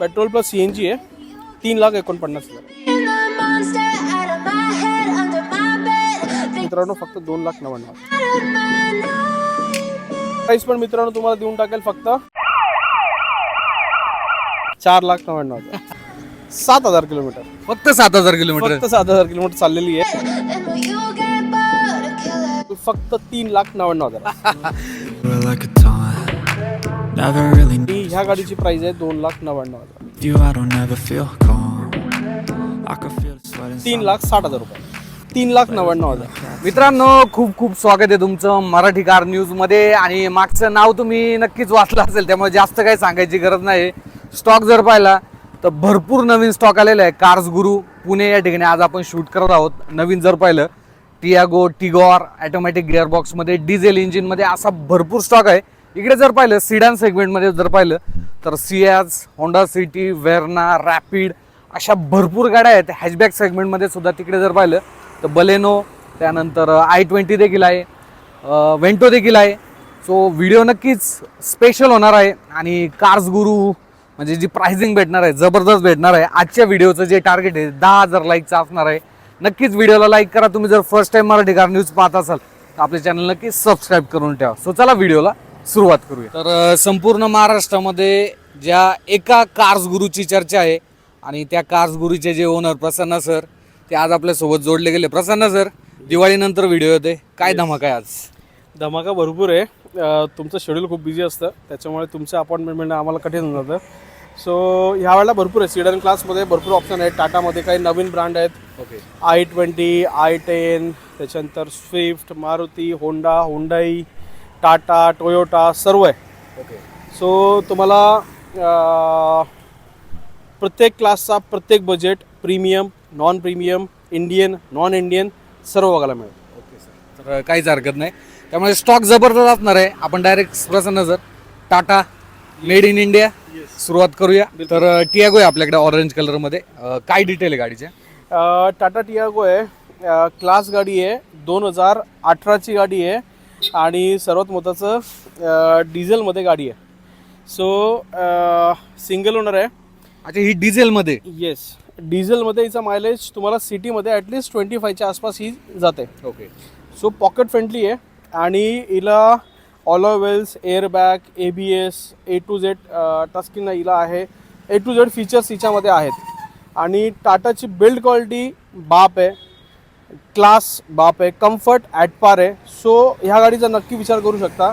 Petrol plus C N G आहे तीन लाख। एकोणपन्नास हजार मित्रांनो फक्त दोन लाख नव्याण्णव. प्राईस पण मित्रांनो तुम्हाला देऊन टाकेल फक्त चार लाख नव्याण्णव हजार। सात हजार किलोमीटर। फक्त सात हजार किलोमीटर? फक्त सात हजार किलोमीटर चाललेली आहे? फक्त तीन लाख नव्याण्णव हजार। Need ह्या गाडीची प्राइस आहे दोन लाख नव्याण्णव हजार. तीन लाख साठ हजार रुपये. तीन लाख नव्याण्णव हजार. मित्रांनो खूप खूप स्वागत आहे तुमचं मराठी कार न्यूजमध्ये आणि मागचं नाव तुम्ही नक्कीच वाचलं असेल त्यामुळे जास्त काही सांगायची गरज नाही. स्टॉक जर पाहिला तर भरपूर नवीन स्टॉक आलेला आहे. कार्स गुरु पुणे या ठिकाणी आज आपण शूट करत आहोत. नवीन जर पाहिलं टियागो टिगॉर ऑटोमॅटिक गिअरबॉक्समध्ये डिझेल इंजिनमध्ये असा भरपूर स्टॉक आहे. इकडे जर पाहिलं सिडान सेगमेंटमध्ये जर पाहिलं तर Ciaz Honda City Verna Rapid अशा भरपूर गाड्या आहेत. हॅचबॅक सेगमेंटमध्ये सुद्धा तिकडे जर पाहिलं तर बलेनो त्यानंतर आय ट्वेंटी देखील आहे. वेंटो देखील आहे. सो व्हिडिओ नक्कीच स्पेशल होणार आहे. आणि कार्स गुरु म्हणजे जी प्राइसिंग भेटणार आहे जबरदस्त भेटणार आहे. आजच्या व्हिडिओचं जे टार्गेट आहे दहा हजार लाईकचं असणार आहे. नक्कीच व्हिडिओला लाईक करा. तुम्ही जर first time Marathi car news पाहत असाल तर आपले चॅनल नक्कीच सबस्क्राईब करून ठेवा. सो चला व्हिडिओला सुरुवात करूया. तर अं, संपूर्ण महाराष्ट्रामध्ये ज्या एका कार्स गुरुची चर्चा आहे आणि त्या कार्स गुरुचे जे ओनर प्रसन्न सर ते आज आपल्यासोबत जोडले गेले. प्रसन्न सर दिवाळीनंतर व्हिडिओ होते काय धमाक आहे आज? धमाका भरपूर आहे. अं, तुमचं शेड्यूल खूप बिझी असतं. त्याच्यामुळे तुमचं अपॉइंटमेंट मिळणं आम्हाला कठीण होऊन जातं. सो ह्या वेळेला भरपूर आहे. सिडन क्लासमध्ये भरपूर ऑप्शन आहेत. टाटामध्ये काही नवीन ब्रँड आहेत. Okay I twenty I ten त्याच्यानंतर Swift Maruti Honda Hyundai Tata Toyota सर्व आहे. ओके. सो तुम्हाला अं, प्रत्येक क्लासचा प्रत्येक budget premium non premium Indian non Indian सर्व बघायला मिळेल. Okay sir. तर काहीच हरकत नाही. त्यामुळे स्टॉक जबरदस्त असणार आहे. आपण direct Prasanna sir Tata made in India सुरुवात करूया. तर टियागो आहे आपल्याकडे ऑरेंज कलरमध्ये अं, काय डिटेल आहे गाडीचे? अ, टाटा टियागो आहे. अ, क्लास गाडी आहे. दोन हजार अठराची गाडी आहे. आणि सर्वात महत्त्वाचं डिझेलमध्ये गाडी आहे. सो सिंगल ओनर आहे. अच्छा ही डिझेलमध्ये? येस डिझेलमध्ये हिचा मायलेज तुम्हाला सिटीमध्ये ॲटलिस्ट ट्वेंटी फायच्या आसपास ही जाते. ओके सो पॉकेट फ्रेंडली आहे. आणि हिला alloy wheels airbag A B S A to Z touchscreen हिला आहे. ए टू झेड फीचर्स हिच्यामध्ये आहेत. आणि टाटाची बिल्ड क्वालिटी बाप आहे. क्लास बाप आहे कम्फर्ट ॲट पार आहे सो ह्या गाडीचा नक्की विचार करू शकता.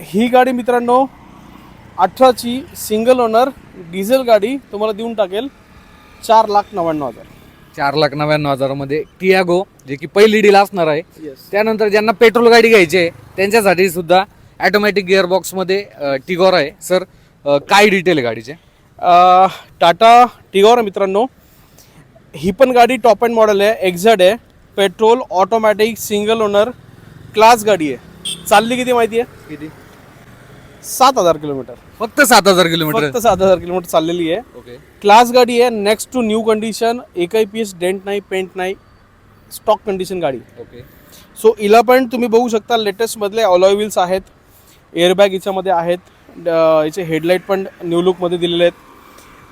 ही गाडी मित्रांनो अठराची सिंगल ओनर डिझेल गाडी तुम्हाला देऊन टाकेल चार लाख नव्याण्णव हजार. चार लाख नव्याण्णव हजारामध्ये टियागो जे की पहिली डील असणार आहे. त्यानंतर ज्यांना पेट्रोल गाडी घ्यायची आहे त्यांच्यासाठी सुद्धा ॲटोमॅटिक गिअरबॉक्समध्ये टिगॉर आहे. सर काय डिटेल आहे गाडीचे? अ, टाटा टिगॉर आहे मित्रांनो. ही पण गाडी टॉप अँड मॉडेल आहे एक्झॅड आहे. Petrol automatic single owner class गाडी आहे. चालली किती माहिती आहे? किती? सात हजार किलोमीटर. फक्त सात हजार किलोमीटर. फक्त सात हजार किलोमीटर चाललेली आहे. ओके क्लास गाडी आहे नेक्स्ट टू न्यू कंडिशन एकही पीस डेंट नाही पेंट नाही स्टॉक कंडिशन गाडी. ओके सो हिला पण तुम्ही बघू शकता लेटेस्टमधले ऑलॉय व्हील्स आहेत एअरबॅग हिच्यामध्ये आहेत ड- हिचे हेडलाईट पण न्यू लुकमध्ये दिलेले आहेत.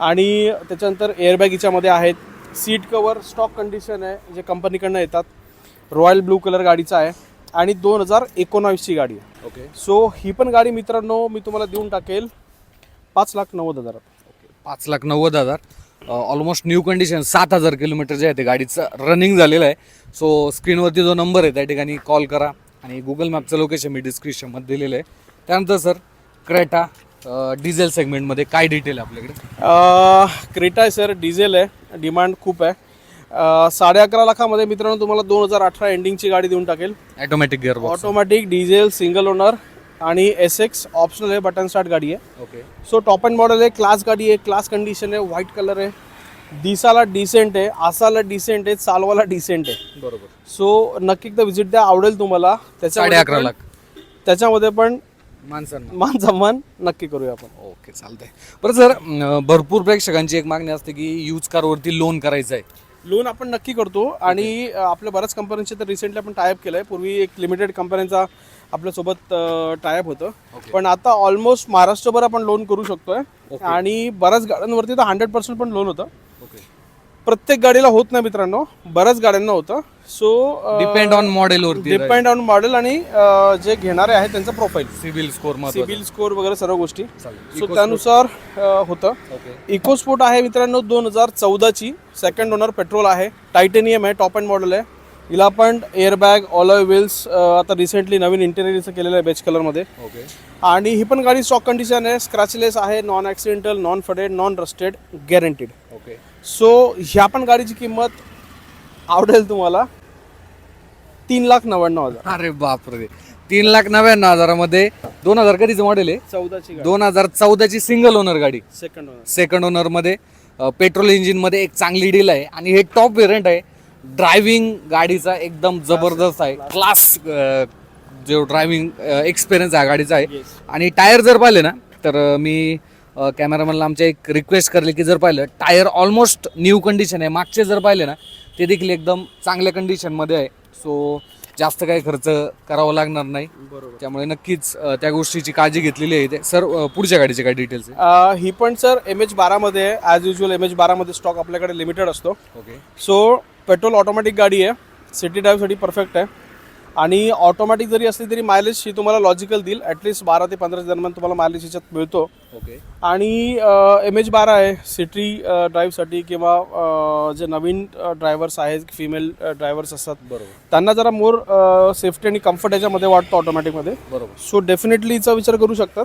आणि त्याच्यानंतर एअरबॅग हिच्यामध्ये आहेत सीट कवर स्टॉक कंडिशन आहे जे कंपनीकडनं येतात. रॉयल ब्लू कलर गाडीचा आहे आणि दोन हजार एकोणावीसची गाडी आहे. ओके. सो ही पण गाडी मित्रांनो मी तुम्हाला देऊन टाकेल पाच लाख नव्वद हजारात. पाच लाख नव्वद हजार. ऑलमोस्ट न्यू कंडिशन सात हजार किलोमीटर जे आहे ते गाडीचं रनिंग झालेलं आहे. सो स्क्रीनवरती जो नंबर आहे त्या ठिकाणी कॉल करा आणि गुगल मॅपचं लोकेशन मी डिस्क्रिप्शनमध्ये दिलेलं आहे. त्यानंतर सर क्रेटा डिझेल सेगमेंटमध्ये काय डिटेल आहे आपल्याकडे? क्रेटा आहे सर डिझेल आहे. डिमांड खूप आहे. साडे अकरा लाखामध्ये मित्रांनो तुम्हाला दोन हजार अठरा एंडिंगची गाडी देऊन टाकेल. Automatic gearbox automatic diesel single owner आणि एस एक्स ऑप्शनल आहे बटन स्टार्ट गाडी आहे. Okay so top end model आहे क्लास गाडी आहे क्लास कंडिशन आहे व्हाईट कलर आहे. दिसाला डिसेंट आहे आसाला डिसेंट आहे चालवाला डिसेंट आहे. बरोबर. सो नक्की एकदा व्हिजिट द्या आवडेल तुम्हाला. साडे त्याच्यामध्ये अकरा लाख. त्याच्यामध्ये पण माणसांना. मान सन्मान नक्की करूया आपण. ओके चालतंय. बरं सर अं, भरपूर प्रेक्षकांची एक मागणी असते की यूज कारवरती लोन करायचं आहे. लोन आपण नक्की करतो आणि अ, आपल्या बऱ्याच कंपन्यांचे तर रिसेंटली आपण टायअप केलं आहे पूर्वी एक लिमिटेड कंपन्यांचा आपल्यासोबत टायअप होतं. पण आता ऑलमोस्ट महाराष्ट्रभर आपण लोन करू शकतोय. आणि बऱ्याच गाड्यांवरती तर हंड्रेड पर्सेंट पण लोन होतं. प्रत्येक गाडीला होत नाही मित्रांनो बऱ्याच गाड्यांना होतं. सो डिपेंड ऑन मॉडेल वरती डिपेंड ऑन मॉडेल आणि अ, जे घेणारे आहेत त्यांचं profile CIBIL score CIBIL score वगैरे सर्व गोष्टी. सो त्यानुसार अ, होतं. ओके इको स्पोर्ट आहे मित्रांनो दोन हजार चौदाची. सेकंड ओनर पेट्रोल आहे. टायटेनियम आहे टॉप अँड मॉडेल आहे. हिला पण एअरबॅग ऑलॉय व्हील्स आता रिसेंटली नवीन इंटेरियरचं केलेलं आहे बेच कलरमध्ये ओके आणि ही पण गाडी स्टॉक कंडिशन आहे. स्क्रॅचलेस आहे non accidental non faded non rusted guaranteed okay so ह्या पण गाडीची किंमत आवडेल तुम्हाला? तीन लाख नव्याण्णव हजार. अरे बापरे. तीन लाख नव्याण्णव हजारामध्ये दोन हजार कधीचं मॉडेल आहे. चौदाची दोन हजार चौदाची सिंगल ओनर गाडी. सेकंड ओनर सेकंड ओनरमध्ये पेट्रोल इंजिनमध्ये एक चांगली डील आहे. आणि हे टॉप व्हेरियंट आहे. ड्रायव्हिंग गाडीचा एकदम जबरदस्त आहे. क्लास जो ड्रायव्हिंग एक्सपिरियन्स आहे गाडीचा आहे. आणि टायर जर पाहिले ना तर मी कॅमेरामॅनला आमच्या एक रिक्वेस्ट करली की जर पाहिलं टायर ऑलमोस्ट न्यू कंडिशन आहे. मागचे जर पाहिले ना ते देखील एकदम चांगल्या कंडिशनमध्ये आहे. सो जास्त काही खर्च करावा लागणार नाही. बरोबर. त्यामुळे नक्कीच अं, त्या गोष्टीची काळजी घेतलेली आहे ते सर अं, पुढच्या गाडीचे काय डिटेल्स आहे? अ, ही पण सर एम एच बारामध्ये आहे. ॲज युजल एम एच बारामध्ये स्टॉक आपल्याकडे लिमिटेड असतो. ओके सो पेट्रोल ऑटोमॅटिक गाडी आहे. सिटी ड्राईव्हसाठी परफेक्ट आहे. आणि ऑटोमॅटिक जरी असली तरी मायलेज ही तुम्हाला लॉजिकल देईल. ॲटलिस्ट बारा ते पंधरा दरम्यान तुम्हाला मायलेज ह्याच्यात मिळतो. ओके आणि एम एच बारा आहे. सिटी ड्राईव्हसाठी किंवा जे नवीन ड्रायव्हर्स आहेत फिमेल ड्रायव्हर्स असतात. बरोबर. त्यांना जरा मोर सेफ्टी आणि कम्फर्ट याच्यामध्ये वाटतो ऑटोमॅटिकमध्ये बरोबर. सो डेफिनेटली हिचा विचार करू शकतात.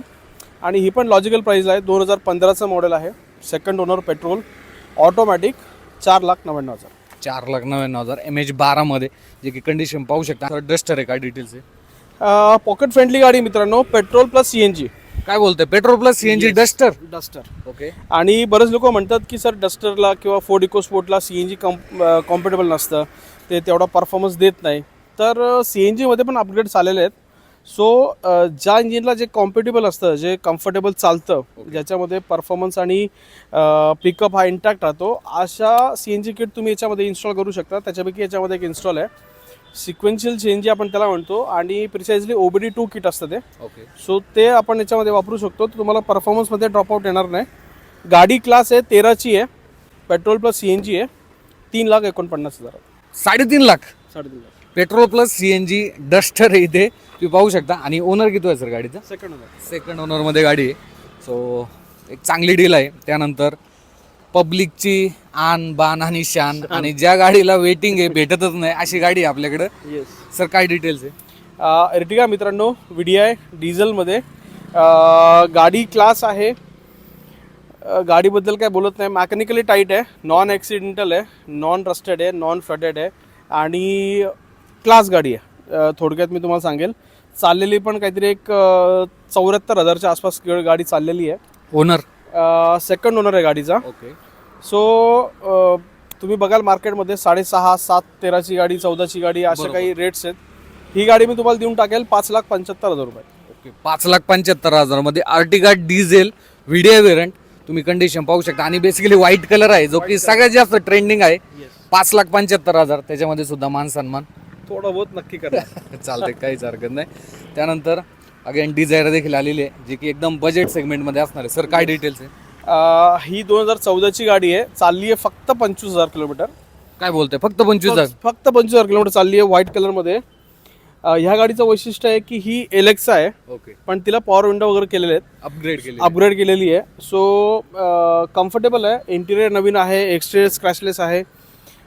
आणि ही पण लॉजिकल प्राईस आहे. दोन हजार पंधराचं मॉडेल आहे. सेकंड ओनर पेट्रोल ऑटोमॅटिक चार लाख नव्याण्णव हजार. चार लाख नव्याण्णव हजार एम एच बारामध्ये जे की कंडिशन पाहू शकता. डस्टर आहे काय डिटेल्स आहे पॉकेट फ्रेंडली गाडी मित्रांनो petrol plus C N G काय बोलतोय? पेट्रोल plus CNG duster duster okay आणि बरेच लोक म्हणतात की सर डस्टरला किंवा फोर्ड इको स्पोर्टला C N G compatible नसतं. ते तेवढा परफॉर्मन्स देत नाही. तर सी एन जीमध्ये पण अपग्रेड्स आलेले आहेत. सो ज्या इंजिनला जे कॉम्पेटेबल असतं जे कम्फर्टेबल चालतं ज्याच्यामध्ये परफॉर्मन्स आणि पिकअप हा इंटॅक्ट राहतो अशा सी एन जी किट तुम्ही याच्यामध्ये इन्स्टॉल करू शकता. त्याच्यापैकी याच्यामध्ये एक इन्स्टॉल आहे. सिक्वेन्शियल सी एन जी आपण त्याला म्हणतो आणि प्रिसाइजली ओबीडी टू किट असतं ते. ओके सो ते आपण याच्यामध्ये वापरू शकतो. तर तुम्हाला परफॉर्मन्समध्ये ड्रॉपआउट येणार नाही. गाडी क्लास आहे तेराची आहे. Petrol plus C N G आहे. तीन लाख एकोणपन्नास हजार. साडेतीन लाख. साडेतीन lakh. Petrol plus CNG duster आहे इथे. तुम्ही पाहू शकता. आणि ओनर किती आहे सर गाडीचा? सेकंड हजार सेकंड ओनरमध्ये गाडी आहे. सो एक चांगली डील आहे. त्यानंतर पब्लिकची आन बान आणि शान. आणि ज्या गाडीला वेटिंग आहे भेटतच नाही अशी गाडी आहे आपल्याकडं. येस सर काय डिटेल्स आहे? एर्टिगा मित्रांनो व्ही डी आय डिझेलमध्ये अं, गाडी क्लास आहे. अं, गाडीबद्दल काय बोलत नाही. मॅकॅनिकली टाईट आहे. नॉन ॲक्सिडेंटल आहे. नॉन रस्टेड आहे. नॉन फ्लडेड आहे. आणि क्लास गाडी आहे. थोडक्यात मी तुम्हाला सांगेल. चाललेली पण काहीतरी एक चौऱ्याहत्तर हजारच्या आसपास गाडी चाललेली आहे. ओनर सेकंड ओनर आहे गाडीचा. ओके सो तुम्ही बघाल मार्केटमध्ये साडेसहा सात तेराची गाडी चौदाची गाडी अशा काही रेट्स आहेत. ही गाडी मी तुम्हाला देऊन टाकेल पाच लाख पंच्याहत्तर हजार रुपये. ओके पाच लाख पंच्याहत्तर हजारमध्ये आर्टिगा डिझेल व्हिडिओ वेरियंट तुम्ही कंडिशन पाहू शकता. आणि बेसिकली व्हाईट कलर आहे जो की सगळ्यात जास्त ट्रेंडिंग आहे. पाच लाख पंच्याहत्तर हजार. त्याच्यामध्ये सुद्धा मान सन्मान थोडं बहुत नक्की करा. चालते काहीच हरकत नाही. त्यानंतर अगेन डिझायर देखील आलेली आहे जे की एकदम बजेट सेगमेंटमध्ये असणार आहे. सर काय डिटेल्स आहे? अं, ही दोन हजार चौदाची गाडी आहे. चालली आहे फक्त पंचवीस हजार किलोमीटर. काय बोलतोय? फक्त पंचवीस हजार? फक्त पंचवीस हजार किलोमीटर चालली आहे व्हाईट कलरमध्ये अं, ह्या गाडीचं वैशिष्ट्य आहे की ही एलेक्सा आहे. ओके पण तिला पॉवर विंडो वगैरे केलेले आहेत. अपग्रेड केली अपग्रेड केलेली आहे. सो कम्फर्टेबल आहे. इंटिरियर नवीन आहे. एक्सटेरियर स्क्रॅचलेस आहे.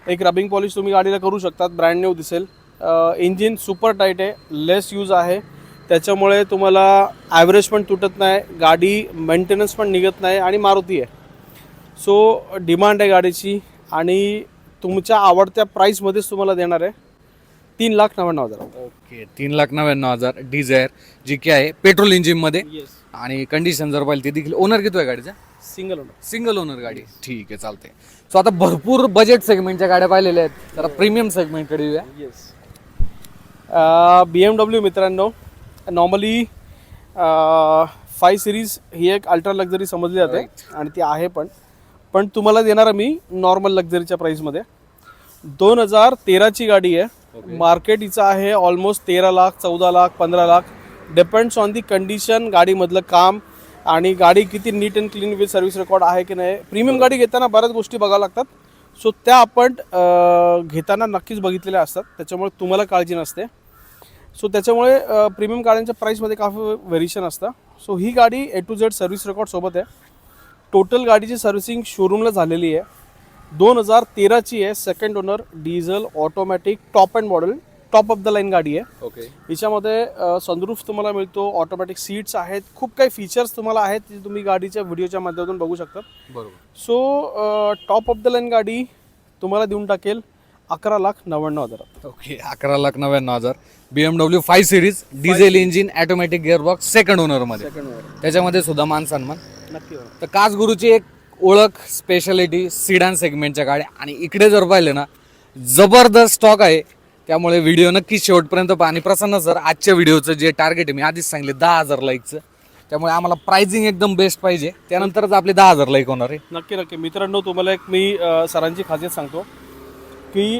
एक रबिंग पॉलिश तुम्ही गाडीला करू शकतात. ब्रँड न्यू दिसेल. इंजिन सुपर टाईट आहे लेस यूज आहे. त्याच्यामुळे तुम्हाला ॲव्हरेज पण तुटत नाही गाडी मेंटेनन्स पण निघत नाही आणि मारुती आहे. सो डिमांड आहे गाडीची आणि तुमच्या आवडत्या प्राईसमध्येच तुम्हाला देणार आहे. तीन लाख नव्याण्णव हजार. ओके तीन लाख नव्याण्णव हजार डिझायर जी की आहे पेट्रोल इंजिनमध्ये येस आणि कंडिशन जर पाहिली ती देखील ओनर किती आहे गाडीचा? सिंगल ओनर सिंगल ओनर गाडी. ठीक आहे चालते सो आता भरपूर बजेट सेगमेंटच्या गाड्या पाहिलेल्या आहेत. जरा प्रीमियम सेगमेंटकडे येऊया. येस बी एम डब्ल्यू मित्रांनो नॉर्मली फाय सिरीज ही एक अल्ट्रा लक्झरी समजली जाते आणि ती आहे पण. पण तुम्हाला देणार मी नॉर्मल लक्झरीच्या प्राईसमध्ये दोन हजार तेराची गाडी आहे. मार्केट हिचं आहे ऑलमोस्ट तेरा लाख चौदा लाख पंधरा lakh. Depends on the condition गाडीमधलं काम आणि गाडी किती नीट and clean with service record आहे की नाही. प्रीमियम गाडी घेताना बऱ्याच गोष्टी बघाव्या लागतात. सो त्या आपण घेताना नक्कीच बघितलेल्या असतात. त्याच्यामुळे तुम्हाला काळजी नसते. सो त्याच्यामुळे प्रीमियम गाड्यांच्या प्राईसमध्ये काफी व्हेरिएशन असतं. सो ही गाडी A to Z service record सोबत आहे. टोटल गाडीची सर्व्हिसिंग शोरूमला झालेली आहे. दोन हजार तेराची आहे. Second owner diesel automatic top end model top of the line गाडी आहे. ओके हिच्यामध्ये सनरूफ तुम्हाला मिळतो. ऑटोमॅटिक सीट्स आहेत. खूप काही फीचर्स तुम्हाला आहेत जे तुम्ही गाडीच्या व्हिडिओच्या माध्यमातून बघू शकता बरोबर. So top of the line गाडी तुम्हाला देऊन टाकेल. अकरा लाख नव्याण्णव हजारात ओके अकरा लाख नव्याण्णव हजार. B M W five series diesel engine automatic gearbox second ओनरमध्ये त्याच्यामध्ये सुद्धा मान सन्मान. नक्की तर काचगुरूची एक ओळख स्पेशालिटी सिडान सेगमेंटच्या गाड्या. आणि इकडे जर पाहिले ना जबरदस्त स्टॉक आहे. त्यामुळे व्हिडिओ नक्की शेवटपर्यंत पहा. आणि प्रसन्न सर आजच्या व्हिडिओचं जे टार्गेट आहे मी आधीच सांगले दहा हजार लाईकचं त्यामुळे आम्हाला प्राइसिंग एकदम बेस्ट पाहिजे. त्यानंतरच आपले दहा हजार लाईक होणार आहे. नक्की नक्की. मित्रांनो तुम्हाला एक मी सरांची खासियत सांगतो. की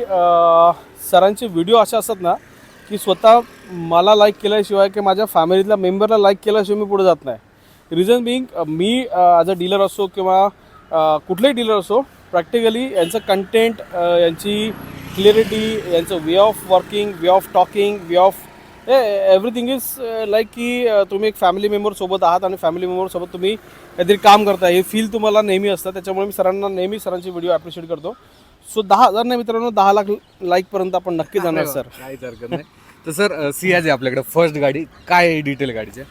सरांचे व्हिडिओ असे असतात ना की स्वतः मला लाईक केल्याशिवाय की माझ्या फॅमिलीतल्या मेंबरला लाईक केल्याशिवाय मी पुढे जात नाही. रिझन बिंग मी ॲज अ डीलर असो किंवा अ, कुठलेही डीलर असो प्रॅक्टिकली यांचं कंटेंट यांची क्लिअरिटी यांचं way of working way of talking way of everything is like की तुम्ही एक फॅमिली मेंबरसोबत आहात आणि फॅमिली मेंबरसोबत तुम्ही काहीतरी काम करता हे फील तुम्हाला नेहमी असतं. त्याच्यामुळे मी सरांना नेहमी सरांची व्हिडिओ ॲप्रिशिएट करतो. सो दहा हजार नाही मित्रांनो दहा लाख लाईकपर्यंत आपण नक्की जाणार सर काहीच हरकत नाही. तर सर सियाज आहे आपल्याकडे. फर्स्ट गाडी काय आहे डिटेल गाडीचे?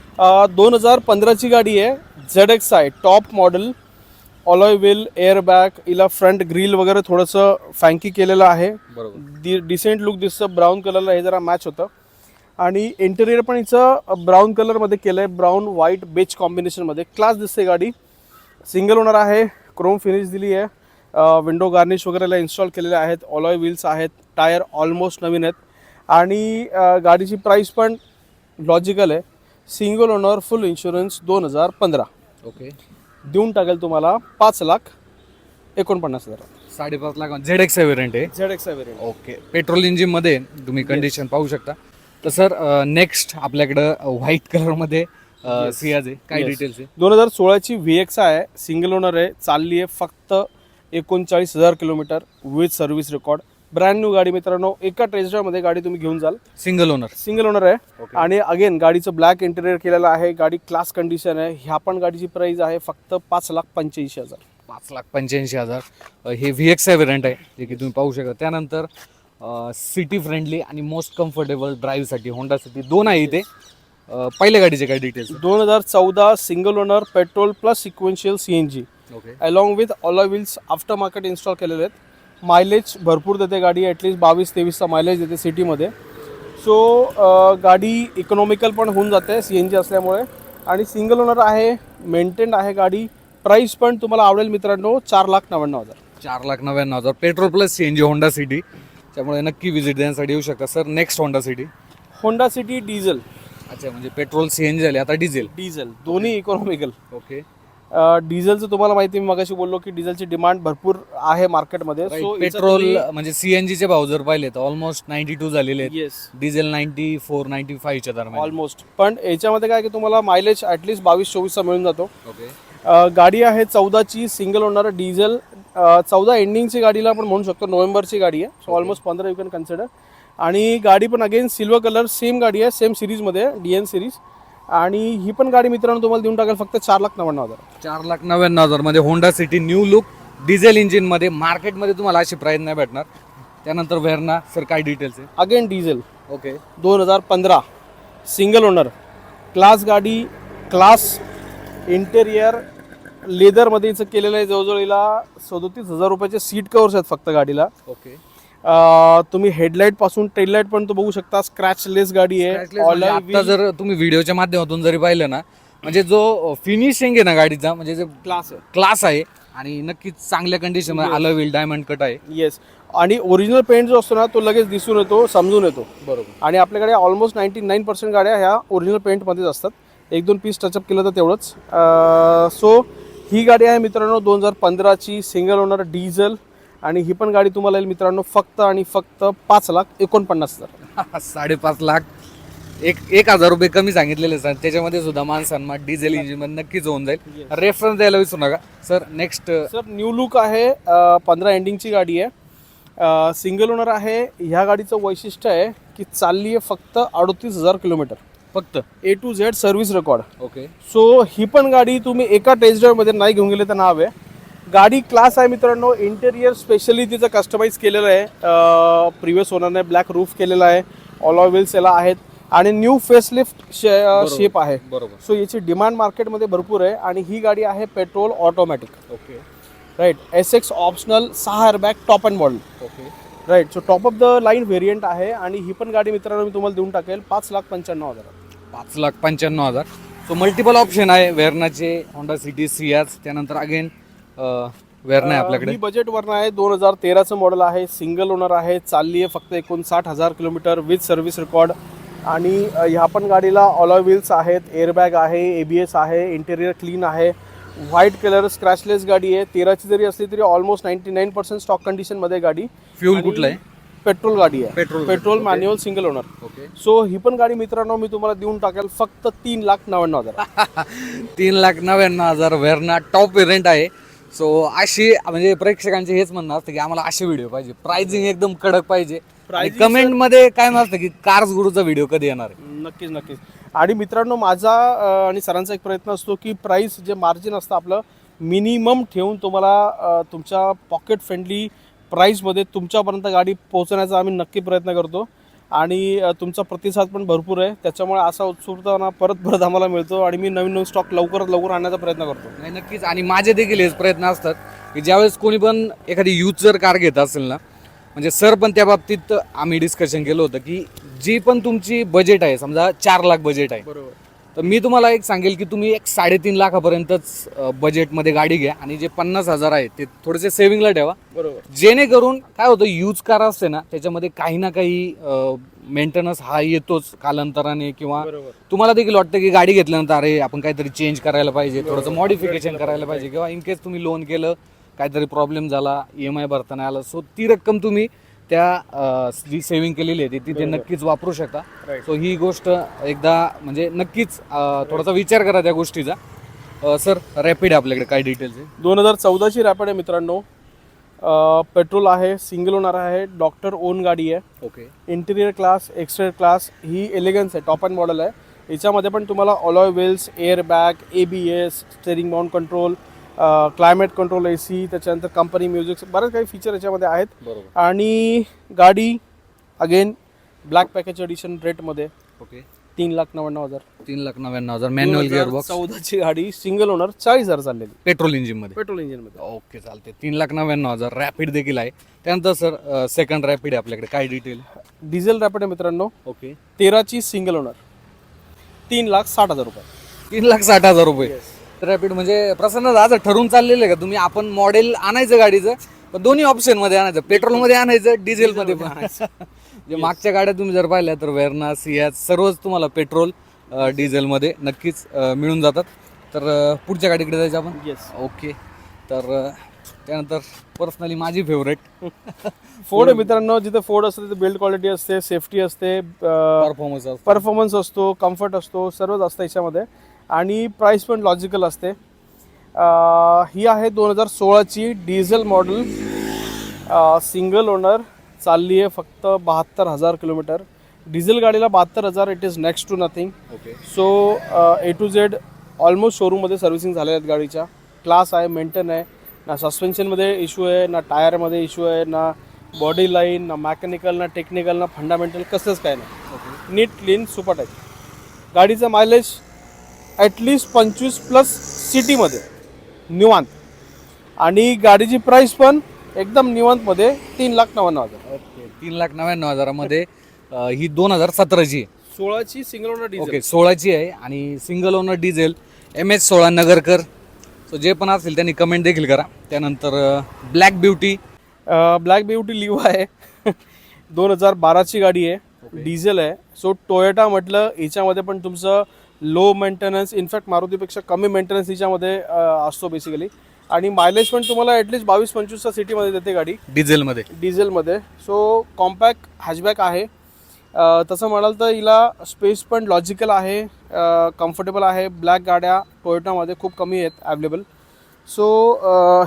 दोन हजार पंधराची गाडी आहे. Z X I top model alloy wheel air bag हिला फ्रंट ग्रिल वगैरे थोडंसं फँकी केलेलं आहे. बरोबर. दि डिसेंट लुक दिसतं. ब्राऊन कलरला हे जरा मॅच होतं. आणि इंटेरियर पण हिचं ब्राऊन कलरमध्ये केलं आहे ब्राऊन व्हाईट बेच कॉम्बिनेशनमध्ये क्लास दिसते गाडी. सिंगल ओनर आहे. क्रोम फिनिश दिली आहे. विंडो गार्निश वगैरेला इन्स्टॉल केलेले आहेत. ऑलॉय व्हील्स आहेत. टायर ऑलमोस्ट नवीन आहेत. आणि गाडीची प्राईस पण लॉजिकल आहे. सिंगल ओनर फुल इन्शुरन्स दोन हजार पंधरा. ओके देऊन टाकेल तुम्हाला पाच लाख एकोणपन्नास हजार. साडेपाच लाख झेड एक्स व्हेरियंट आहे. झेड एक्स ओके पेट्रोल इंजिनमध्ये तुम्ही कंडिशन पाहू शकता. तर सर नेक्स्ट आपल्याकडं व्हाईट कलरमध्ये सियाज आहे. काय Yes. डिटेल्स आहे? दोन हजार सोळाची व्ही एक्स आहे. सिंगल ओनर आहे. चालली आहे फक्त एकोणचाळीस हजार kilometre with service record. Brand new गाडी मित्रांनो एका मध्ये गाडी तुम्ही घेऊन जाल. सिंगल ओनर सिंगल ओनर आहे. आणि अगेन गाडीचं ब्लॅक इंटेरियर केलेलं आहे. गाडी क्लास कंडिशन आहे. ह्या पण गाडीची प्राइस आहे फक्त पाच लाख पंच्याऐंशी हजार. पाच लाख पंच्याऐंशी हजार. हे व्ही एक्स व्हेरियंट आहे जे की तुम्ही पाहू शकता. त्यानंतर सिटी फ्रेंडली आणि मोस्ट कम्फर्टेबल ड्राईव्हसाठी होंडा सिटी दोन आहे इथे. पहिल्या गाडीचे काय डिटेल्स दोन हजार चौदा single owner petrol plus sequential C N G along with alloy wheels after market install केलेले आहेत. मायलेज भरपूर देते गाडी ॲटलिस्ट बावीस तेवीसचा मायलेज देते सिटीमध्ये सो गाडी इकॉनॉमिकल पण होऊन जाते सी एन जी असल्यामुळे. आणि सिंगल ओनर आहे मेंटेन आहे गाडी. प्राईस पण तुम्हाला आवडेल मित्रांनो चार लाख नव्याण्णव हजार. चार लाख नव्याण्णव हजार. Petrol plus C N G Honda City त्यामुळे नक्की व्हिजिट देण्यासाठी येऊ शकता. Sir next Honda City Honda City diesel अच्छा म्हणजे पेट्रोल सी एन जी झाले आता डिझेल डिझेल दोन्ही इकॉनॉमिकल ओके डिझेलचं तुम्हाला माहिती मी मगाशी बोललो की डिझेलची डिमांड भरपूर आहे मार्केटमध्ये. सो पेट्रोल म्हणजे सीएनजी चे भाव जर पाहिले तर ऑलमोस्ट नाईन्टी टू झालेले आहेत. Yes diesel ninety four ninety फाईव्हच्या दरम्यान. ऑलमोस्ट पण याच्यामध्ये काय की तुम्हाला मायलेज ॲटलिस्ट बावीस चोवीसचा मिळून जातो. ओके गाडी आहे चौदाची सिंगल ओनर डिझेल चौदा एंडिंगची गाडीला आपण म्हणू शकतो नोव्हेंबरची गाडी आहे. सो ऑलमोस्ट पंधरा यू कॅन कन्सिडर आणि गाडी पण अगेन सिल्वर कलर सेम गाडी आहे सेम सिरीजमध्ये डी एन सिरीज आणि ही पण गाडी मित्रांनो तुम्हाला देऊन टाकेल फक्त चार लाख नव्याण्णव हजार. चार लाख नव्याण्णव हजारमध्ये Honda City new look diesel इंजिनमध्ये मार्केटमध्ये तुम्हाला अशी प्राइस नाही भेटणार. त्यानंतर वेरना सर काय डिटेल्स आहे? अगेन डिझेल ओके दोन हजार पंधरा सिंगल ओनर क्लास गाडी क्लास इंटेरियर लेदरमध्ये हिचं केलेलं आहे. जवळजवळ हिला सदोतीस हजार रुपयाचे सीट कवर्स आहेत फक्त गाडीला. ओके तुम्ही हेडलाईटपासून टेललाईट पर्यंत बघू शकता. स्क्रॅचलेस गाडी आहे. आता ऑल जर तुम्ही व्हिडिओच्या माध्यमातून जरी पाहिलं ना म्हणजे जो फिनिशिंग आहे ना गाडीचा म्हणजे जे क्लास आहे. क्लास आहे आणि नक्कीच चांगल्या कंडिशनमध्ये आलं व्हील डायमंड कट आहे. येस आणि ओरिजिनल पेंट जो असतो ना तो लगेच दिसून येतो समजून येतो. बरोबर. आणि आपल्याकडे ऑलमोस्ट नाईन्टी नाईन पर्सेंट गाड्या ह्या ओरिजिनल पेंटमध्येच असतात. एक दोन पीस टचअप केलं तर तेवढंच. सो ही गाडी आहे मित्रांनो दोन हजार पंधराची सिंगल ओनर डिझेल आणि ही पण गाडी तुम्हाला येईल मित्रांनो फक्त आणि फक्त पाच लाख एकोणपन्नास हजार. साडेपाच लाख. एक एक हजार रुपये कमी सांगितलेले सर. त्याच्यामध्ये सुद्धा मान सन्मान डिझेल इंजिन नक्कीच होऊन जाईल. रेफरन्स द्यायला विसरू नका. Sir next sir new look आहे पंधरा एंडिंगची गाडी आहे. सिंगल ओनर आहे. ह्या गाडीचं वैशिष्ट्य आहे की चालली आहे फक्त अडतीस हजार किलोमीटर. फक्त? A to Z service record okay so ही पण गाडी तुम्ही एका टेस्ट ड्राईव्हमध्ये नाही घेऊन गेले तर नाव आहे. गाडी क्लास आहे मित्रांनो. इंटेरियर स्पेशली तिचं कस्टमाइज केलेलं आहे. प्रिव्हियस ओनरने ब्लॅक रूफ केलेला आहे. ऑल व्हील्स याला आहेत. आणि न्यू फेसलिफ्ट शेप आहे. बरोबर. सो याची डिमांड मार्केटमध्ये भरपूर आहे. आणि ही गाडी आहे petrol automatic okay right S X optional सहा airbag top end model okay right so top of the line variant आहे. आणि ही पण गाडी मित्रांनो मी तुम्हाला देऊन टाकेल. पाच लाख पंच्याण्णव हजार. पाच लाख पंच्याण्णव हजार. सो मल्टिपल ऑप्शन आहे. वेर्नाचे होंडा सिटी सियाज त्यानंतर अगेन वेर्ना आहे आपल्याकडे. ही बजेटवरनं आहे. दोन हजार तेराचं मॉडेल आहे. सिंगल ओनर आहे. चालली आहे फक्त एकोणसाठ हजार किलोमीटर विथ सर्व्हिस रेकॉर्ड आणि ह्या पण गाडीला ऑलॉय व्हील्स आहेत एअरबॅग आहे ए बी एस आहे इंटेरियर क्लीन आहे. व्हाईट कलर स्क्रॅचलेस गाडी आहे. तेराची जरी असली तरी almost ninety nine percent stock कंडिशनमध्ये गाडी. फ्युल कुठलं आहे? पेट्रोल गाडी आहे. Petrol petrol manual single owner okay so ही पण गाडी मित्रांनो मी तुम्हाला देऊन टाकेल. फक्त तीन लाख नव्याण्णव हजार. तीन लाख नव्याण्णव हजार वेर्ना टॉप वेरियंट आहे. सो अशी म्हणजे प्रेक्षकांचे हेच म्हणणं असतं की आम्हाला असे व्हिडिओ पाहिजे. प्राइसिंग एकदम कडक पाहिजे. Pricing कमेंटमध्ये काय नसतं की कार्स गुरुचा व्हिडिओ कधी येणार आहे? नक्कीच नक्कीच. आणि मित्रांनो माझा अ, आणि सरांचा एक प्रयत्न असतो की प्राईस जे मार्जिन असतं आपलं मिनिमम ठेवून तुम्हाला अ, तुमच्या पॉकेट फ्रेंडली प्राईसमध्ये तुमच्यापर्यंत गाडी पोहोचण्याचा आम्ही नक्की प्रयत्न करतो. आणि तुमचा प्रतिसाद पण भरपूर आहे. त्याच्यामुळे असा उत्सुकता परत परत आम्हाला मिळतो आणि मी नवीन नवीन स्टॉक लवकरात लवकर आणण्याचा प्रयत्न करतो. नाही नक्कीच. आणि माझे देखील हेच प्रयत्न असतात की ज्यावेळेस कोणी पण एखादी यूज जर कार घेत असेल ना म्हणजे सर पण त्या बाबतीत आम्ही डिस्कशन केलं होतं की जी पण तुमची बजेट आहे समजा चार लाख बजेट आहे बरोबर. तर मी तुम्हाला एक सांगेल की तुम्ही एक साडेतीन लाखापर्यंतच बजेटमध्ये गाडी घ्या आणि जे पन्नास हजार आहे ते थोडेसे सेव्हिंगला ठेवा. बरोबर. जेणेकरून काय होतं यूज कार असते ना त्याच्यामध्ये काही ना काही मेंटेनन्स हा येतोच कालांतराने किंवा बरोबर. तुम्हाला देखील वाटतं की गाडी घेतल्यानंतर अरे आपण काहीतरी चेंज करायला पाहिजे थोडंसं मॉडिफिकेशन करायला पाहिजे किंवा इन केस तुम्ही लोन केलं काहीतरी प्रॉब्लेम झाला ई एम आय भरताना आला सो ती रक्कम तुम्ही त्या जी सेव्हिंग केलेली आहे ती तिथे नक्कीच वापरू शकता. सो ही गोष्ट एकदा म्हणजे नक्कीच थोडासा विचार करा त्या गोष्टीचा. सर रॅपिड आपल्याकडे काय डिटेल्स आहे? दोन हजार चौदाची रॅपिड आहे मित्रांनो. पेट्रोल आहे सिंगल ओनर आहे डॉक्टर ओन गाडी आहे. Okay interior class exterior class ही एलिगन्स आहे टॉप अँड मॉडेल आहे. याच्यामध्ये पण तुम्हाला alloy wheels air bag A B S steering mount control climate control A C त्याच्यानंतर कंपनी म्युझिक बरेच काही फीचर याच्यामध्ये आहेत. बरोबर. आणि गाडी अगेन ब्लॅक पॅकेज एडिशन रेटमध्ये ओके तीन लाख नव्याण्णव हजार. तीन लाख नव्याण्णव हजार. मॅन्युअल गिअर बॉक्स चौदाची गाडी सिंगल ओनर चाळीस हजार चाललेली. पेट्रोल इंजिनमध्ये पेट्रोल इंजिनमध्ये ओके चालते तीन लाख नव्याण्णव हजार. रॅपिड देखील आहे. त्यानंतर सर सेकंड रॅपिड आहे आपल्याकडे. काय डिटेल डिझेल रॅपिड आहे मित्रांनो. ओके तेराची सिंगल ओनर तीन लाख साठ हजार रुपये. तीन लाख साठ हजार रुपये. रॅपिड म्हणजे प्रसन्न आज ठरून चाललेलं आहे का? तुम्ही आपण मॉडेल आणायचं गाडीचं पण दोन्ही ऑप्शनमध्ये आणायचं. पेट्रोलमध्ये आणायचं डिझेल मध्ये पण आणायचं. जे मागच्या गाड्या तुम्ही जर पाहिल्या तर वेर्ना सियाज सर्वच तुम्हाला पेट्रोल डिझेल मध्ये नक्कीच मिळून जातात. तर पुढच्या गाडीकडे जायचं आपण? येस ओके तर त्यानंतर पर्सनली माझी फेवरेट फोर्ड मित्रांनो जिथे फोर्ड असते तिथे बिल्ड क्वालिटी असते सेफ्टी असते परफॉर्मन्स परफॉर्मन्स असतो. कम्फर्ट असतो सर्वच असतं याच्यामध्ये. आणि प्राईस पण लॉजिकल असते. ही आहे दोन हजार सोळाची डिझेल मॉडेल सिंगल ओनर चालली आहे फक्त बहात्तर हजार किलोमीटर. डिझेल गाडीला बहात्तर हजार it is next to nothing okay so A to Z almost शोरूममध्ये सर्व्हिसिंग झालेल्या आहेत गाडीच्या. क्लास आहे मेंटेन आहे. ना सस्पेन्शनमध्ये इश्यू आहे ना टायरमध्ये इश्यू आहे ना बॉडी लाईन ना मॅकॅनिकल ना टेक्निकल ना फंडामेंटल कसंच काय नाही. नीट क्लीन सुपर टाईप गाडीचं मायलेज ॲटलिस्ट पंचवीस प्लस सिटीमध्ये निवांत. आणि गाडीची प्राईस पण एकदम निवांतमध्ये तीन लाख नव्याण्णव हजार. ओके तीन लाख नव्याण्णव हजारामध्ये अ, ही दोन हजार सतराची आहे. सोळाची सिंगल ओनर डिझेल ओके सोळाची आहे आणि single owner diesel M H सोळा नगरकर. सो जे पण असेल त्यांनी कमेंट देखील करा. त्यानंतर black beauty black beauty live आहे. दोन हजार बाराची गाडी आहे. डिझेल आहे. सो टोयोटा म्हटलं याच्यामध्ये पण तुमचं लो मेंटेनन्स इनफॅक्ट मारुतीपेक्षा कमी मेंटेनन्स हिच्यामध्ये अं, असतो बेसिकली आणि मायलेज पण तुम्हाला ॲटलिस्ट बावीस पंचवीसच्या सिटीमध्ये देते गाडी. डिझेलमध्ये. डिझेलमध्ये. सो कॉम्पॅक्ट हॅशबॅक आहे. तसं म्हणाल तर हिला स्पेस पण लॉजिकल आहे कम्फर्टेबल आहे. ब्लॅक गाड्या टोयोटामध्ये खूप कमी आहेत अवेलेबल सो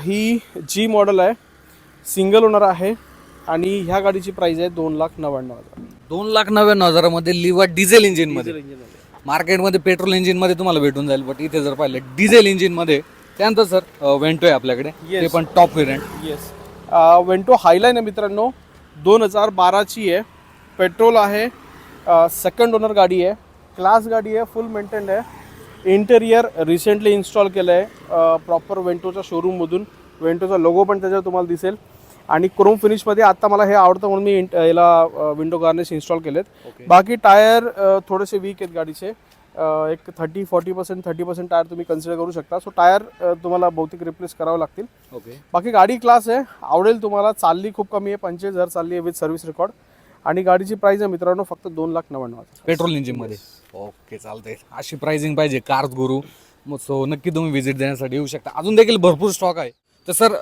ही जी मॉडल आहे. सिंगल ओनर आहे. आणि ह्या गाडीची प्राईस आहे दोन लाख नव्याण्णव हजार. दोन लाख नव्याण्णव हजारामध्ये लिवा डिझेल इंजिनमध्ये इंजिनमध्ये मार्केटमध्ये पेट्रोल इंजिनमध्ये तुम्हाला भेटून जाईल बट इथे जर पाहिलं डिझेल इंजिनमध्ये त्यानंतर सर वेंटो आहे आपल्याकडे. ते. पण top variant yes Vento Highline आहे मित्रांनो. दोन हजार बाराची आहे. पेट्रोल आहे. सेकंड ओनर गाडी आहे. क्लास गाडी आहे. फुल मेंटेन्ड आहे. इंटेरियर रिसेंटली इन्स्टॉल केलं आहे प्रॉपर वेंटोच्या शोरूममधून वेंटोचा लोगो पण त्याच्यावर तुम्हाला दिसेल. आणि क्रोम फिनिशमध्ये आता मला हे आवडतं म्हणून मी याला विंडो गार्निश इन्स्टॉल केलेत. बाकी टायर थोडेसे वीक आहेत गाडीचे. एक thirty forty percent thirty percent tyre तुम्ही कन्सिडर करू शकता. सो टायर तुम्हाला बहुतेक रिप्लेस करावं लागतील. ओके बाकी गाडी क्लास आहे. आवडेल तुम्हाला. चालली खूप कमी आहे. पंचवीस हजार चालली आहे विथ सर्व्हिस रेकॉर्ड आणि गाडीची प्राइस आहे मित्रांनो फक्त दोन लाख नव्याण्णव हजार. पेट्रोल इंजिनमध्ये ओके चालतंय. अशी प्राइसिंग पाहिजे. कार्स गुरु. मग सो नक्की तुम्ही व्हिजिट देण्यासाठी येऊ शकता. अजून देखील भरपूर स्टॉक आहे. तर sir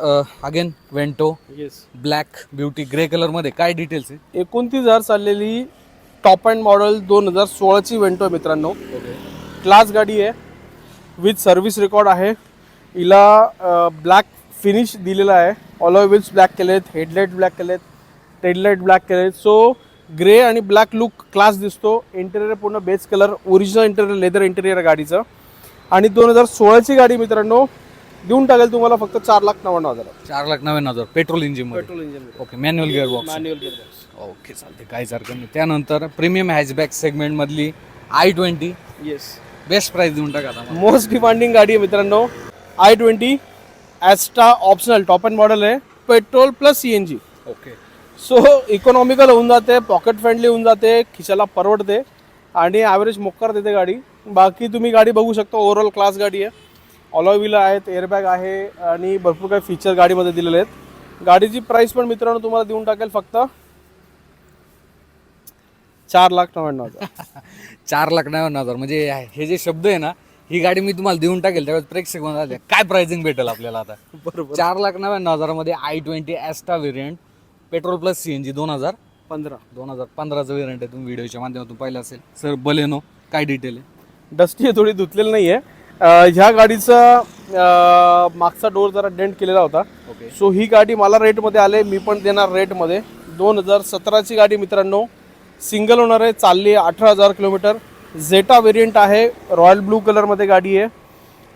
again Vento yes black beauty grey कलरमध्ये काय डिटेल्स आहे एकोणतीस हजार चाललेली टॉप अँड मॉडेल दोन हजार सोळाची वेंटो आहे मित्रांनो. क्लास गाडी आहे विथ सर्व्हिस रेकॉर्ड आहे. हिला ब्लॅक फिनिश दिलेला आहे. ऑलो व्हील्स ब्लॅक केलेत हेडलाईट ब्लॅक केलेत टेडलाईट ब्लॅक केलेत सो ग्रे आणि ब्लॅक लुक क्लास दिसतो. इंटेरियर पूर्ण base colour original interior leather interior गाडीचं. आणि दोन हजार सोळाची गाडी मित्रांनो देऊन टाकेल तुम्हाला फक्त चार लाख नव्याण्णव हजार. चार लाख नव्याण्णव हजार. पेट्रोल इंजिनमध्ये petrol engine okay manual gear box manual okay चालते काहीच हरकत नाही. त्यानंतर premium hatchback सेगमेंटमधली I twenty yes best price देऊन टाका आता मला. मोस्ट डिमांडिंग गाडी आहे मित्रांनो. I twenty Asta optional top end model आहे. Petrol plus C N G okay so economical होऊन जाते पॉकेट फ्रेंडली होऊन जाते खिशाला परवडते आणि ॲव्हरेज मोक्कार देते गाडी. बाकी तुम्ही गाडी बघू शकता ओव्हरऑल क्लास गाडी आहे. ऑलॉव्हिल आहेत एअरबॅग आहे आणि भरपूर काही फीचर गाडीमध्ये दिलेले आहेत. गाडीची प्राईस पण मित्रांनो तुम्हाला देऊन टाकेल फक्त चार लाख नव्याण्णव हजार. चार लाख नव्याण्णव हजार. म्हणजे हे जे शब्द आहे ना ही गाडी मी तुम्हाला देऊन टाकेल त्यावेळेस प्रेक्षक म्हणाले काय प्राइसिंग भेटेल आपल्याला आता? बरोबर. चार लाख नव्याण्णव हजारामध्ये I twenty Asta variant petrol plus C N G दोन हजार. पंधरा. दोन हजार पंधराचं व्हेरियंट आहे तुम्ही व्हिडिओच्या माध्यमातून पाहिलं असेल. सर बलेनो काय डिटेल आहे? डस्टी थोडी धुतलेली नाही आहे ह्या गाडीचा मागचा डोर जरा डेंट केलेला होता. ओके. सो ही गाडी मला रेटमध्ये आले मी पण देणार रेटमध्ये. दोन हजार सतराची गाडी मित्रांनो सिंगल ओनर आहे चालली आहे अठरा हजार किलोमीटर. झेटा वेरियंट आहे रॉयल ब्लू कलरमध्ये गाडी आहे.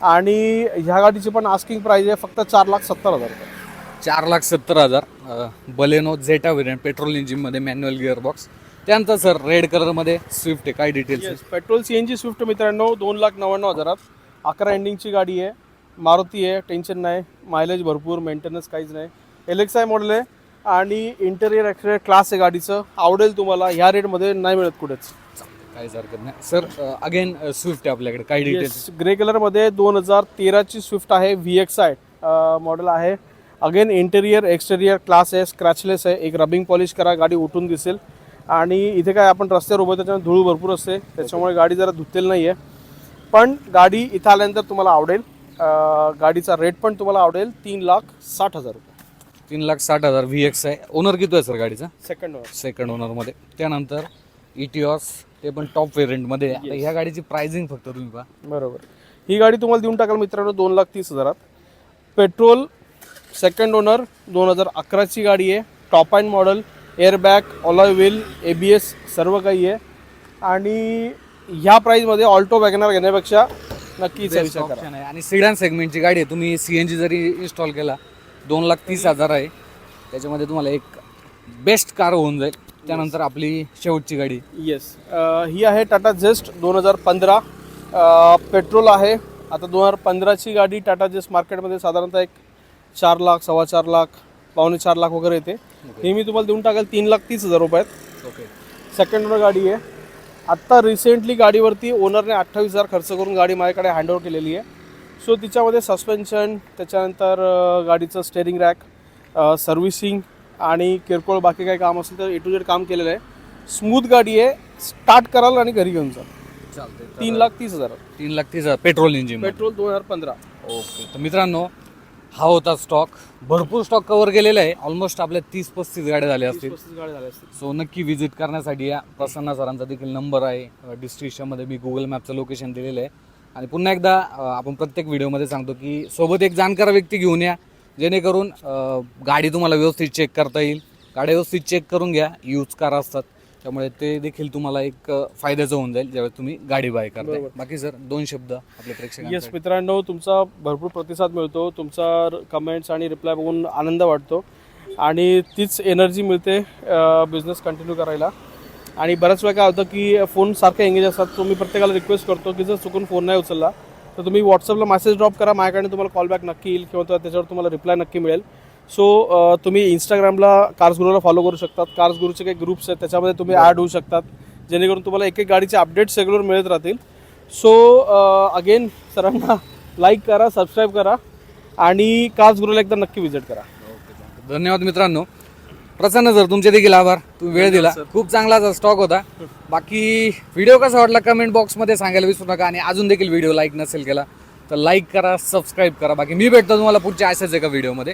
आणि ह्या गाडीची पण आस्किंग प्राईस आहे फक्त चार लाख सत्तर हजार रुपये. चार लाख सत्तर हजार. बलेनो झेटा व्हेरियंट पेट्रोल इंजिनमध्ये मॅन्युअल गिअर बॉक्स त्यानंतर सर रेड कलरमध्ये स्विफ्ट आहे काय details petrol C N G Swift मित्रांनो दोन लाख नव्याण्णव हजारात. अकरा एंडिंगची गाडी आहे. मारुती आहे टेन्शन नाही. मायलेज भरपूर मेंटेनन्स काहीच नाही. एल एक्स आय मॉडेल आहे आणि इंटेरियर एक्सटेरियर क्लास आहे गाडीचं. आवडेल तुम्हाला. ह्या रेटमध्ये नाही मिळत कुठेच. काहीच हरकत नाही. सर अगेन स्विफ्ट आहे आपल्याकडे. काय डिटेल्स ग्रे कलरमध्ये दोन हजार तेराची स्विफ्ट आहे. व्ही एक्स आय मॉडेल आहे. अगेन इंटेरियर एक्सटेरियर क्लास आहे. स्क्रॅचलेस आहे. एक रबिंग पॉलिश करा. गाडी उठून दिसेल. आणि इथे काय आपण रस्त्यावर उभं त्याच्यामुळे धूळ भरपूर असते. त्याच्यामुळे गाडी जरा धुतलेली नाही आहे पण गाडी इथं आल्यानंतर तुम्हाला आवडेल. अं, गाडीचा रेट पण तुम्हाला आवडेल. तीन लाख साठ हजार रुपये. तीन लाख साठ हजार व्ही एक्स आहे ओनर किती आहे सर गाडीचा? सेकंड सेकंड ओनरमध्ये त्यानंतर इटिऑस ते पण टॉप व्हेरियंटमध्ये आहे. आता ह्या गाडीची प्राइसिंग फक्त तुम्ही पहा. बरोबर. ही गाडी तुम्हाला देऊन टाकाल मित्रांनो दोन लाख तीस हजारात. पेट्रोल सेकंड ओनर दोन हजार अकराची गाडी आहे. Top end model airbag alloy wheel A B S सर्व काही आहे. आणि ह्या प्राईजमध्ये ऑल्टो वॅगनर घेण्यापेक्षा नक्कीच विचार करा. ऑप्शन आहे. आणि सिडॅन सेगमेंटची गाडी आहे. तुम्ही सी एन जी जरी इन्स्टॉल केला दोन लाख तीस हजार आहे. त्याच्यामध्ये तुम्हाला एक बेस्ट कार होऊन जाईल. त्यानंतर आपली शेवटची गाडी. येस ही आहे टाटा जेस्ट दोन हजार पंधरा. पेट्रोल आहे. आता दोन हजार पंधराची गाडी टाटा जेस्ट मार्केटमध्ये साधारणतः एक चार लाख सव्वा चार लाख पावणे चार लाख वगैरे येते. ही मी तुम्हाला देऊन टाकेल तीन लाख तीस हजार रुपयात. ओके सेकंड ओनर गाडी आहे. आत्ता रिसेंटली गाडीवरती ओनरने अठ्ठावीस हजार खर्च करून गाडी माझ्याकडे हँडओव्हर केलेली आहे. सो तिच्यामध्ये सस्पेन्शन त्याच्यानंतर गाडीचं स्टेअरिंग रॅक सर्व्हिसिंग आणि किरकोळ बाकी काही काम असेल तर ए टू जेड काम केलेलं आहे. स्मूथ गाडी आहे. स्टार्ट कराल आणि घरी घेऊन जाल चालते तीन लाख तीस हजार. तीन लाख तीस हजार. पेट्रोल इंजिन पेट्रोल दोन हजार पंधरा. ओके तर मित्रांनो हा होता स्टॉक भरपूर स्टॉक कव्हर केलेला आहे. ऑलमोस्ट आपल्या तीस पस्तीस गाड्या झाल्या असतील. पस्तीस गाड्या झाल्या असतील. सो नक्की व्हिजिट करण्यासाठी या. प्रसन्न सरांचा देखील नंबर आहे. डिस्क्रिप्शनमध्ये मी गुगल मॅपचं लोकेशन दिलेलं आहे. आणि पुन्हा एकदा अ, आपण प्रत्येक व्हिडिओमध्ये सांगतो की सोबत एक जाणकार व्यक्ती घेऊन या. जेणेकरून अ, गाडी तुम्हाला व्यवस्थित चेक करता येईल. गाडी व्यवस्थित चेक करून घ्या. यूज कार असतात. त्यामुळे ते देखील तुम्हाला एक फायद्याचं होऊन जाईल ज्यावेळेस तुम्ही गाडी बाय करताय. बरोबर. बाकी सर दोन शब्द आपल्या येस मित्रांनो तुमचा भरपूर प्रतिसाद मिळतो. तुमचा कमेंट्स आणि रिप्लाय बघून आनंद वाटतो. आणि तीच एनर्जी मिळते बिझनेस कंटिन्यू करायला. आणि बऱ्याच वेळा काय होतं की फोन सारखे एंगेज असतात. तो मी प्रत्येकाला रिक्वेस्ट करतो की जर चुकून फोन नाही उचलला तर तुम्ही व्हॉट्सअपला मेसेज ड्रॉप करा. माझ्याकडे तुम्हाला कॉलबॅक नक्की येईल किंवा त्या- त्याच्यावर तुम्हाला रिप्लाय नक्की मिळेल. सो तुम्ही इंस्टाग्रामला कार्स गुरुला फॉलो करू शकतात. कार्स गुरुचे काही ग्रुप्स आहेत त्याच्यामध्ये तुम्ही ॲड होऊ शकतात. जेणेकरून तुम्हाला एक एक गाडीचे अपडेट्स रेग्युलर मिळत राहतील. सो अगेन सरांना लाईक करा सबस्क्राईब करा आणि कार्स गुरुला एकदा नक्की विजिट करा. धन्यवाद मित्रांनो. प्रसन्न सर तुमचे देखील आभार. तुम्ही वेळ दिला. खूप चांगला स्टॉक होता. बाकी व्हिडिओ कसा वाटला कमेंट बॉक्समध्ये सांगायला विसरू नका आणि अजून देखील व्हिडिओ लाईक नसेल केला तर लाईक करा सबस्क्राईब करा. बाकी मी भेटतो तुम्हाला पुढच्या अशाच एका व्हिडिओमध्ये